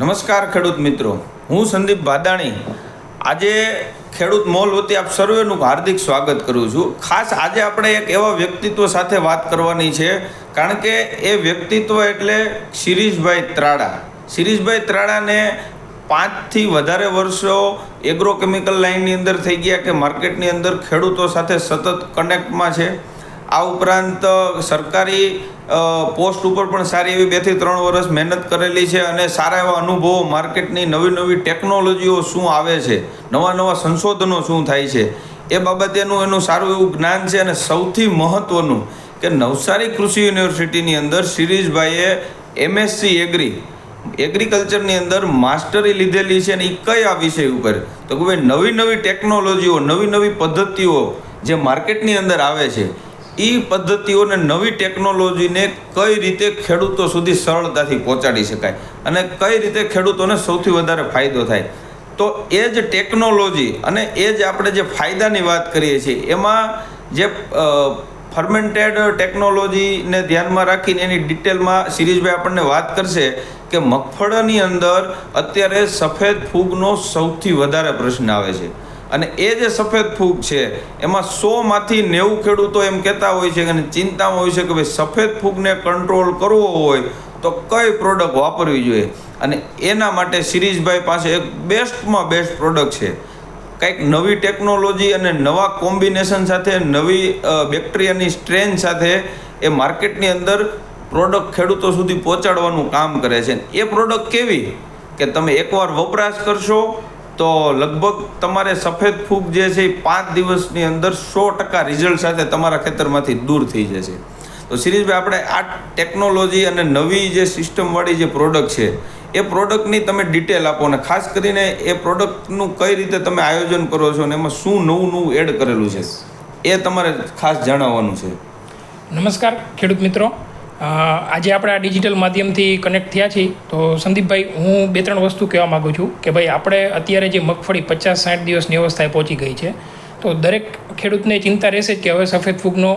નમસ્કાર ખેડૂત મિત્રો. હું સંદીપ ભાદાણી આજે ખેડૂત મોલ વતી આપ સર્વેનું હાર્દિક સ્વાગત કરું છું. ખાસ આજે આપણે એક એવા વ્યક્તિત્વ સાથે વાત કરવાની છે, કારણ કે એ વ્યક્તિત્વ એટલે શિરીષભાઈ ત્રાડા. શિરીષભાઈ ત્રાડાને પાંચથી વધારે વર્ષો એગ્રોકેમિકલ લાઇનની અંદર થઈ ગયા કે માર્કેટની અંદર ખેડૂતો સાથે સતત કનેક્ટમાં છે. આ ઉપરાંત સરકારી પોસ્ટ ઉપર પણ સારી એવી બેથી ત્રણ વર્ષ મહેનત કરેલી છે અને સારા એવા અનુભવો માર્કેટની નવી નવી ટેકનોલોજીઓ શું આવે છે, નવા નવા સંશોધનો શું થાય છે, એ બાબતેનું એનું સારું એવું જ્ઞાન છે અને સૌથી મહત્ત્વનું કે નવસારી કૃષિ યુનિવર્સિટીની અંદર શિરીષભાઈએ એમએસસી એગ્રી, એગ્રીકલ્ચરની અંદર માસ્ટરી લીધેલી છે અને એ કયા વિષય ઉપર? તો કે ભાઈ નવી નવી ટેકનોલોજીઓ, નવી નવી પદ્ધતિઓ જે માર્કેટની અંદર આવે છે એ પદ્ધતિઓને નવી ટેકનોલોજીને કઈ રીતે ખેડૂતો સુધી સરળતાથી પહોંચાડી શકાય અને કઈ રીતે ખેડૂતોને સૌથી વધારે ફાયદો થાય. તો એ જ ટેકનોલોજી અને એ જ આપણે જે ફાયદાની વાત કરીએ છીએ, એમાં જે ફર્મેન્ટેડ ટેકનોલોજીને ધ્યાનમાં રાખીને એની ડિટેલમાં સિરીઝભાઈ આપણને વાત કરશે કે મગફળાની અંદર અત્યારે સફેદ ફૂગનો સૌથી વધારે પ્રશ્ન આવે છે. અને એ જે સફેદ ફૂગ છે, એમાં સોમાંથી નેવું ખેડૂતો એમ કહેતા હોય છે અને ચિંતામાં હોય છે કે ભાઈ સફેદ ફૂગને કંટ્રોલ કરવો હોય તો કઈ પ્રોડક્ટ વાપરવી જોઈએ? અને એના માટે શિરીષભાઈ પાસે એક બેસ્ટમાં બેસ્ટ પ્રોડક્ટ છે. કંઈક નવી ટેકનોલોજી અને નવા કોમ્બિનેશન સાથે, નવી બેક્ટેરિયાની સ્ટ્રેન સાથે એ માર્કેટની અંદર પ્રોડક્ટ ખેડૂતો સુધી પહોંચાડવાનું કામ કરે છે. એ પ્રોડક્ટ કેવી? કે તમે એકવાર વપરાશ કરશો તો લગભગ તમારે સફેદ ફૂગ જે છે એ પાંચ દિવસની અંદર સો ટકા રિઝલ્ટ સાથે તમારા ખેતરમાંથી દૂર થઈ જશે. તો શિરીષભાઈ, આપણે આ ટેકનોલોજી અને નવી જે સિસ્ટમવાળી જે પ્રોડક્ટ છે, એ પ્રોડક્ટની તમે ડિટેલ આપો અને ખાસ કરીને એ પ્રોડક્ટનું કઈ રીતે તમે આયોજન કરો છો અને એમાં શું નવું નવું એડ કરેલું છે, એ તમારે ખાસ જણાવવાનું છે. નમસ્કાર ખેડૂત મિત્રો. આજે આપણે આ ડિજિટલ માધ્યમથી કનેક્ટ થયા છીએ. તો સંદીપભાઈ, હું બે ત્રણ વસ્તુ કહેવા માગું છું કે ભાઈ, આપણે અત્યારે જે મગફળી પચાસ સાઠ દિવસની અવસ્થાએ પહોંચી ગઈ છે, તો દરેક ખેડૂતને ચિંતા રહેશે કે હવે સફેદ ફૂગનો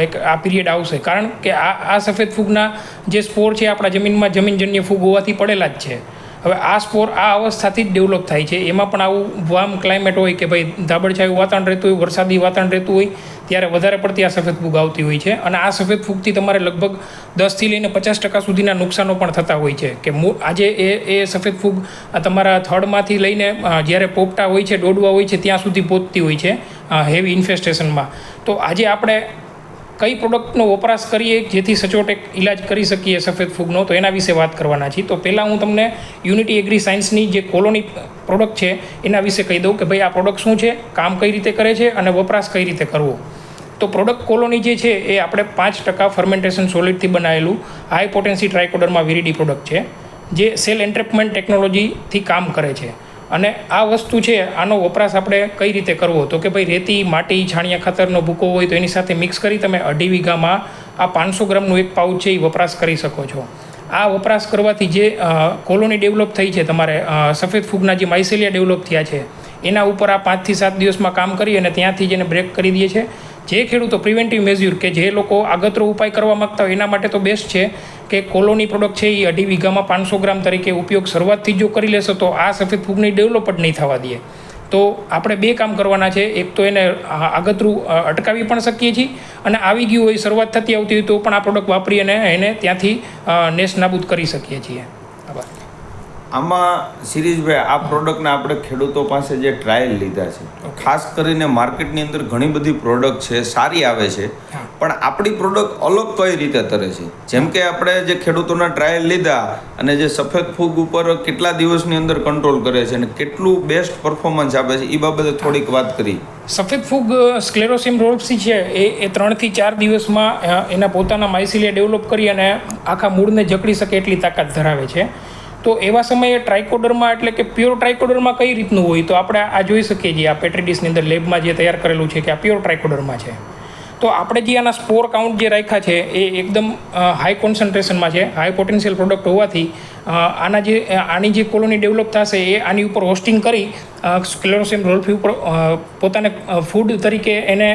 એક આ પીરિયડ આવશે. કારણ કે આ આ સફેદ ફૂગના જે સ્પોર છે, આપણા જમીનમાં જમીનજન્ય ફૂગ હોવાથી પડેલા જ છે. હવે આ સ્પોર આ અવસ્થાથી જ ડેવલપ થાય છે. એમાં પણ આવું વામ ક્લાઇમેટ હોય કે ભાઈ ધાબળછાયું વાતાવરણ રહેતું હોય, વરસાદી વાતાવરણ રહેતું હોય, ત્યારે વધારે પડતી આ સફેદ ફૂગ આવતી હોય છે. અને આ સફેદ ફૂગથી તમારે લગભગ દસથી લઈને પચાસ ટકા સુધીના નુકસાનો પણ થતા હોય છે. કે મૂળ આજે એ એ સફેદ ફૂગ તમારા થડમાંથી લઈને જ્યારે પોપટા હોય છે ડોડવા હોય છે, ત્યાં સુધી પહોંચતી હોય છે હેવી ઇન્ફેસ્ટેશનમાં તો આજે આપણે કઈ પ્રોડક્ટનો વપરાશ કરીએ જેથી સચોટ એક ઇલાજ કરી શકીએ સફેદ ફૂગનો, તો એના વિશે વાત કરવાના છીએ. તો પહેલાં હું તમને યુનિટી એગ્રી સાયન્સની જે કોલોની પ્રોડક્ટ છે, એના વિશે કહી દઉં કે ભાઈ આ પ્રોડક્ટ શું છે, કામ કઈ રીતે કરે છે અને વપરાશ કઈ રીતે કરવો. તો પ્રોડક્ટ કોલોની જે છે, એ આપણે પાંચ ટકા ફર્મેન્ટેશન સોલિડથી બનાવેલું high potency trichoderma viride product છે, જે સેલ એન્ટ્રેપમેન્ટ ટેકનોલોજીથી કામ કરે છે. અને આ વસ્તુ છે, આનો વપરાશ આપણે કઈ રીતે કરવો? તો કે ભાઈ રેતી, માટી, છાણિયા ખાતરનો ભૂકો હોય તો એની સાથે મિક્સ કરી તમે અઢી વીઘામાં આ પાંચસો ગ્રામનું એક પાઉચ છે એ વપરાશ કરી શકો છો. આ વપરાશ કરવાથી જે કોલોની ડેવલપ થઈ છે તમારે સફેદ ફૂગના જે માઇસેલિયા ડેવલપ થયા છે, એના ઉપર આ પાંચથી સાત દિવસમાં કામ કરી અને ત્યાંથી જ એને બ્રેક કરી દે છે. જે ખેડૂતો પ્રિવેન્ટિવ મેઝ્યુર કે જે લોકો આગતરો ઉપાય કરવા માગતા હોય એના માટે તો બેસ્ટ છે કે કોલોની પ્રોડક્ટ છે એ અઢી વીઘામાં પાંચસો ગ્રામ તરીકે ઉપયોગ શરૂઆતથી જો કરી લેશો તો આ સફેદ ફૂગની ડેવલપ જ નહીં થવા દે. તો આપણે બે કામ કરવાના છે. એક તો એને આગતરું અટકાવી પણ શકીએ છીએ અને આવી ગયું હોય શરૂઆત થતી આવતી હોય તો પણ આ પ્રોડક્ટ વાપરી અને એને ત્યાંથી નેસ નાબૂદ કરી શકીએ છીએ. આભાર. આમાં સિરીઝભાઈ આ પ્રોડક્ટને આપણે ખેડૂતો પાસે જે ટ્રાયલ લીધા છે ખાસ કરીને માર્કેટની અંદર ઘણી બધી પ્રોડક્ટ છે સારી આવે છે પણ આપણી પ્રોડક્ટ અલગ કઈ રીતે તરે છે? જેમ કે આપણે જે ખેડૂતોના ટ્રાયલ લીધા અને જે સફેદ ફૂગ ઉપર કેટલા દિવસની અંદર કંટ્રોલ કરે છે અને કેટલું બેસ્ટ પરફોર્મન્સ આપે છે એ બાબતે થોડીક વાત કરી. સફેદ ફૂગ સ્ક્લેરોસિમ રોડ્સી છે એ એ ત્રણથી ચાર દિવસમાં એના પોતાના માઇસિલિયા ડેવલપ કરી અને આખા મૂળને જકડી શકે એટલી તાકાત ધરાવે છે. તો એવા સમયે ટ્રાયકોડરમાં એટલે કે પ્યોર ટ્રાયકોડરમાં કઈ રીતનું હોય? તો આપણે આ જોઈ શકીએ છીએ, આ પેટ્રીડિસની અંદર લેબમાં જે તૈયાર કરેલું છે કે આ પ્યોર ટ્રાયકોડરમાં છે. તો આપણે જે આના સ્પોર કાઉન્ટ જે રાખ્યા છે, એ એકદમ હાઈ કોન્સન્ટ્રેશનમાં છે હાઈ પોટેન્શિયલ પ્રોડક્ટ હોવાથી આના જે આની જે કોલોની ડેવલપ થશે, એ આની ઉપર હોસ્ટિંગ કરી સ્ક્લેરોસિમ રોલ્ફી ઉપર પોતાને ફૂડ તરીકે એને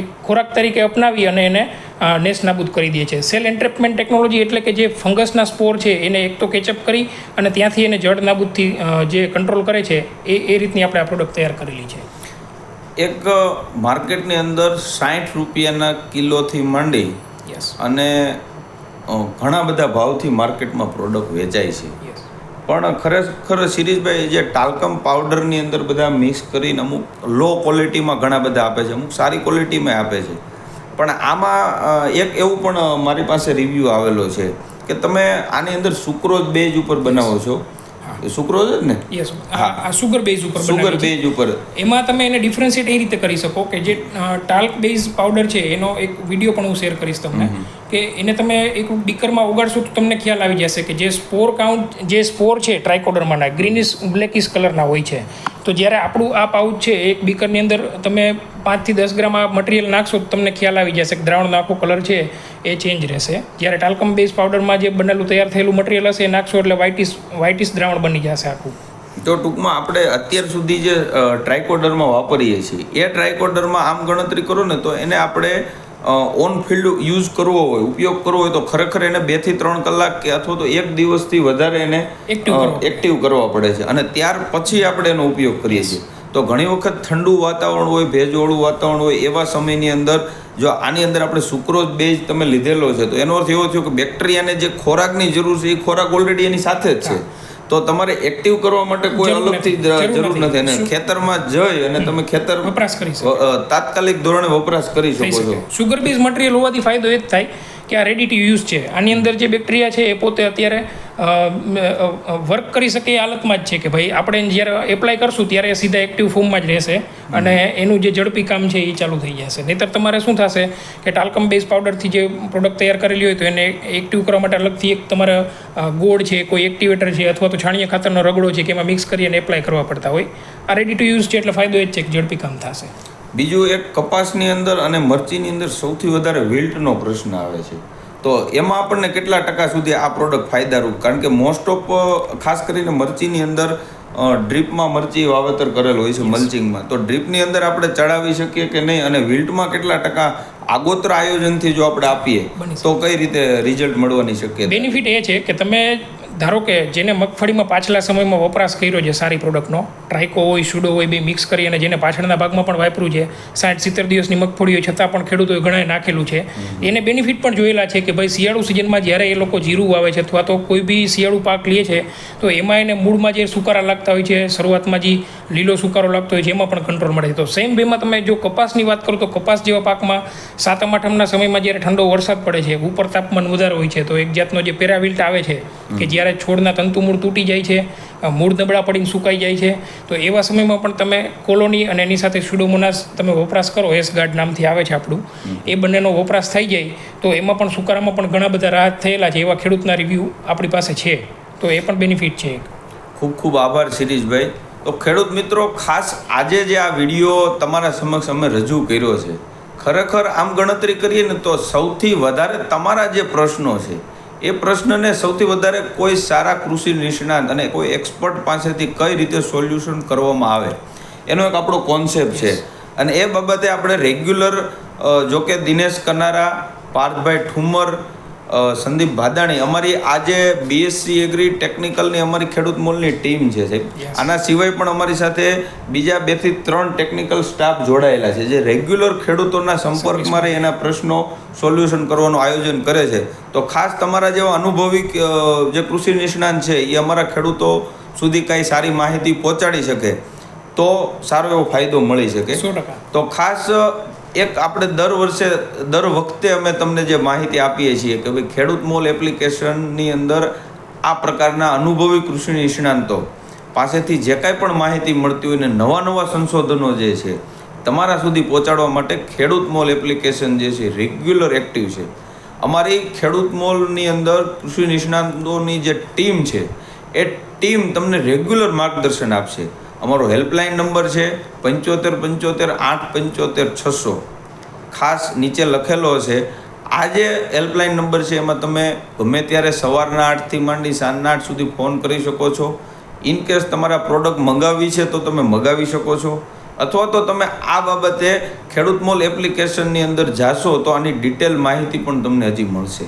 એક ખોરાક તરીકે અપનાવી અને એને અ, નેસ નાબૂદ કરી દે છે. સેલ એન્ટ્રેપમેન્ટ ટેકનોલોજી એટલે કે જે ફંગસના સ્પોર છે એને એક તો કેચઅપ કરી અને ત્યાંથી એને જળ નાબૂદથી જે કંટ્રોલ કરે છે એ એ રીતની આપણે આ પ્રોડક્ટ તૈયાર કરેલી છે. એક માર્કેટની અંદર સાઠ રૂપિયાના કિલોથી માંડી યસ અને ઘણા બધા ભાવથી માર્કેટમાં પ્રોડક્ટ વેચાય છે. યસ પણ ખરેખર શિરીષભાઈ જે ટાલ્કમ પાવડરની અંદર બધા મિક્સ કરીને અમુક લો ક્વોલિટીમાં ઘણા બધા આપે છે અમુક સારી ક્વોલિટીમાં આપે છે. પણ આમાં એક એવું પણ મારી પાસે રિવ્યૂ આવેલો છે કે તમે આની અંદર સુક્રોઝ બેઝ ઉપર બનાવો છો. સુક્રોઝ જ ને? યસ આ સુગર બેઝ ઉપર સુગર બેઝ ઉપર. એમાં તમે એને ડિફરન્શિએટ એ રીતે કરી શકો કે જે ટાલ્ક બેઝ પાવડર છે એનો એક વીડિયો પણ હું શેર કરીશ તમને. કે એને તમે એક બીકરમાં ઉગાડશો તો તમને ખ્યાલ આવી જશે કે જે સ્પોર કાઉન્ટ, જે સ્પોર છે ટ્રાયકોડરમાંના ગ્રીનિશ બ્લેકિશ કલરના હોય છે. તો જ્યારે આપણું આ પાઉચ છે એક બીકરની અંદર તમે પાંચથી દસ ગ્રામ આ મટીરિયલ નાખશો તો તમને ખ્યાલ આવી જશે કે દ્રાવણનો આખો કલર છે, એ ચેન્જ રહેશે. જ્યારે ટાલ્કમ બેઝ પાવડરમાં જે બનેલું તૈયાર થયેલું મટીરિયલ હશે, એ નાખશો એટલે વ્હાઇટિશ વ્હાઇટિશ દ્રાવણ બની જશે આખું. તો ટૂંકમાં આપણે અત્યાર સુધી જે ટ્રાયકોડરમાં વાપરીએ છીએ, એ ટ્રાયકોડરમાં આમ ગણતરી કરો ને તો એને આપણે ઓન ફિલ્ડ યુઝ કરવો હોય ઉપયોગ કરવો હોય તો ખરેખર એને બેથી ત્રણ કલાક કે અથવા તો એક દિવસથી વધારે એને એક્ટિવ કરવા પડે છે. અને ત્યાર પછી આપણે એનો ઉપયોગ કરીએ છીએ. તો ઘણી વખત ઠંડુ વાતાવરણ હોય ભેજવાળું વાતાવરણ હોય એવા સમયની અંદર જો આની અંદર આપણે સુક્રોઝ બેઝ તમે લીધેલો છે તો એનો અર્થ એવો થયો કે બેક્ટેરિયાને જે ખોરાકની જરૂર છે એ ખોરાક ઓલરેડી એની સાથે જ છે. તો તમારે એક્ટિવ કરવા માટે કોઈ અલગથી જરૂર નથી. અને ખેતરમાં જઈ અને તમે ખેતર વપરાશ કરી શકો તાત્કાલિક ધોરણે વપરાશ કરી શકો છો. સુગર બેઝ મટીરિયલ હોવાથી ફાયદો એ જ થાય કે આ રેડી ટુ યુઝ છે. આની અંદર જે બેક્ટેરિયા છે એ પોતે અત્યારે વર્ક કરી શકે એ હાલતમાં જ છે કે ભાઈ આપણે જ્યારે એપ્લાય કરશું ત્યારે એ સીધા એક્ટિવ ફોર્મમાં જ રહેશે અને એનું જે ઝડપી કામ છે એ ચાલુ થઈ જશે. નહીતર તમારે શું થશે કે ટાલ્કમ બેઝ પાવડરથી જે પ્રોડક્ટ તૈયાર કરેલી હોય તો એને એક્ટિવ કરવા માટે અલગથી એક તમારે ગોળ છે, કોઈ એક્ટિવેટર છે અથવા તો છાણિયા ખાતરનો રગડો છે કે એમાં મિક્સ કરી અને એપ્લાય કરવા પડતા હોય. આ રેડી ટુ યુઝ છે એટલે ફાયદો એ જ છે કે ઝડપી કામ થશે. બીજું એક કપાસની અંદર અને મરચીની અંદર સૌથી વધારે વિલ્ટનો પ્રશ્ન આવે છે. તો એમાં આપણને કેટલા ટકા સુધી આ પ્રોડક્ટ ફાયદારૂપ? કારણ કે મોસ્ટ ઓફ ખાસ કરીને મરચીની અંદર ડ્રીપમાં મરચી વાવેતર કરેલ હોય છે મલ્ચિંગમાં તો ડ્રીપની અંદર આપણે ચડાવી શકીએ કે નહીં અને વિલ્ટમાં કેટલા ટકા આગોતરા આયોજનથી જો આપણે આપીએ તો કઈ રીતે રિઝલ્ટ મળવાની શક્યતા? બેનિફિટ એ છે કે તમે ધારો કે જેને મગફળીમાં પાછલા સમયમાં વપરાશ કર્યો છે સારી પ્રોડક્ટનો ટ્રાઇકો હોય સુડો હોય બે મિક્સ કરી અને જેને પાછળના ભાગમાં પણ વાપર્યું છે સાઠ સિત્તેર દિવસની મગફળી હોય છતાં પણ ખેડૂતોએ ઘણાએ નાખેલું છે. એને બેનિફિટ પણ જોયેલા છે કે ભાઈ શિયાળુ સિઝનમાં જ્યારે એ લોકો જીરું વાવે છે અથવા તો કોઈ બી શિયાળુ પાક લે છે તો એમાં એને મૂળમાં જે સુકારા લાગતા હોય છે શરૂઆતમાં જે લીલો સુકારો લાગતો હોય છે એમાં પણ કંટ્રોલ મળે છે. તો સેમ વેમાં તમે જો કપાસની વાત કરો તો કપાસ જેવા પાકમાં સાતમ આઠમના સમયમાં જ્યારે ઠંડો વરસાદ પડે છે ઉપર તાપમાન વધારે હોય છે તો એક જાતનો જે પેરાવિલ્ટ આવે છે કે જ્યારે છોડના તંતુમૂળ તૂટી જાય છે મૂળ નબળા પડીને સુકાઈ જાય છે. તો એવા સમયમાં પણ તમે કોલોની અને એની સાથે સ્યુડોમોનાસ તમે વપરાશ કરો એસ ગાર્ડ નામથી આવે છે આપણું. એ બંનેનો વપરાશ થઈ જાય, તો એમાં પણ સુકારામાં પણ ઘણા બધા રાહત થયેલા છે એવા ખેડૂતના રિવ્યૂ આપણી પાસે છે. તો એ પણ બેનિફિટ છે ખૂબ ખૂબ આભાર શિરીષભાઈ. તો ખેડૂત મિત્રો, ખાસ આજે જે આ વીડિયો તમારા સમક્ષ અમે રજૂ કર્યો છે, ખરેખર આમ ગણતરી કરીએ ને તો સૌથી વધારે તમારા જે પ્રશ્નો છે એ પ્રશ્નને સૌથી વધારે કોઈ સારા કૃષિ નિષ્ણાત અને કોઈ એક્સપર્ટ પાસેથી કઈ રીતે સોલ્યુશન કરવામાં આવે એનો એક આપણો કોન્સેપ્ટ છે. અને એ બાબતે આપણે રેગ્યુલર જોકે દિનેશ કનારા પાર્થભાઈ ઠુમર સંદીપ ભાદાણી અમારી આજે બીએસસી એગ્રી ટેકનિકલની અમારી ખેડૂત મોલની ટીમ છે સાહેબ આના સિવાય પણ અમારી સાથે બીજા બેથી ત્રણ ટેકનિકલ સ્ટાફ જોડાયેલા છે જે રેગ્યુલર ખેડૂતોના સંપર્કમાં રહી એના પ્રશ્નો સોલ્યુશન કરવાનું આયોજન કરે છે. તો ખાસ તમારા જેવા અનુભવી જે કૃષિ નિષ્ણાંત છે એ અમારા ખેડૂતો સુધી કાંઈ સારી માહિતી પહોંચાડી શકે તો સારો એવો ફાયદો મળી શકે. તો ખાસ એક આપણે દર વર્ષે, દર વખતે અમે તમને જે માહિતી આપીએ છીએ કે ભાઈ ખેડૂત મોલ એપ્લિકેશનની અંદર આ પ્રકારના અનુભવી કૃષિ નિષ્ણાંતો પાસેથી જે કાંઈ પણ માહિતી મળતી હોય ને નવા નવા સંશોધનો જે છે, તમારા સુધી પહોંચાડવા માટે ખેડૂત મોલ એપ્લિકેશન જે છે, રેગ્યુલર એક્ટિવ છે. અમારી ખેડૂત મોલની અંદર કૃષિ નિષ્ણાંતોની જે ટીમ છે, એ ટીમ તમને રેગ્યુલર માર્ગદર્શન આપશે. અમારો હેલ્પલાઇન નંબર છે પંચોતેર પંચોતેર આઠ પંચોતેર છસો. ખાસ નીચે લખેલો છે, આ જે હેલ્પલાઇન નંબર છે એમાં તમે ગમે ત્યારે સવારના આઠથી માંડી સાંજના આઠ સુધી ફોન કરી શકો છો. ઇન કેસ તમારા પ્રોડક્ટ મંગાવી છે તો તમે મંગાવી શકો છો. અથવા તો તમે આ બાબતે ખેડૂત મોલ એપ્લિકેશનની અંદર જાશો તો આની ડિટેલ માહિતી પણ તમને હજી મળશે.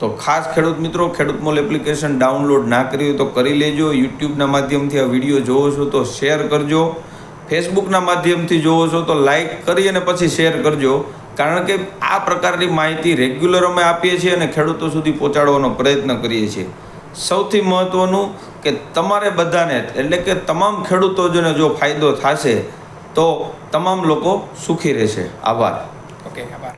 તો ખાસ ખેડૂત મિત્રો, ખેડૂત મોલ એપ્લિકેશન ડાઉનલોડ ના કરી હોય તો કરી લેજો. યુટ્યુબના માધ્યમથી આ વીડિયો જોવો છો તો શેર કરજો. ફેસબુકના માધ્યમથી જોવો છો તો લાઈક કરી અને પછી શેર કરજો. કારણ કે આ પ્રકારની માહિતી રેગ્યુલર અમે આપીએ છીએ અને ખેડૂતો સુધી પહોંચાડવાનો પ્રયત્ન કરીએ છીએ. સૌથી મહત્ત્વનું કે તમારે બધાને, એટલે કે તમામ ખેડૂતોને જો ફાયદો થશે, તો તમામ લોકો સુખી રહેશે. આભાર. ઓકે, આભાર.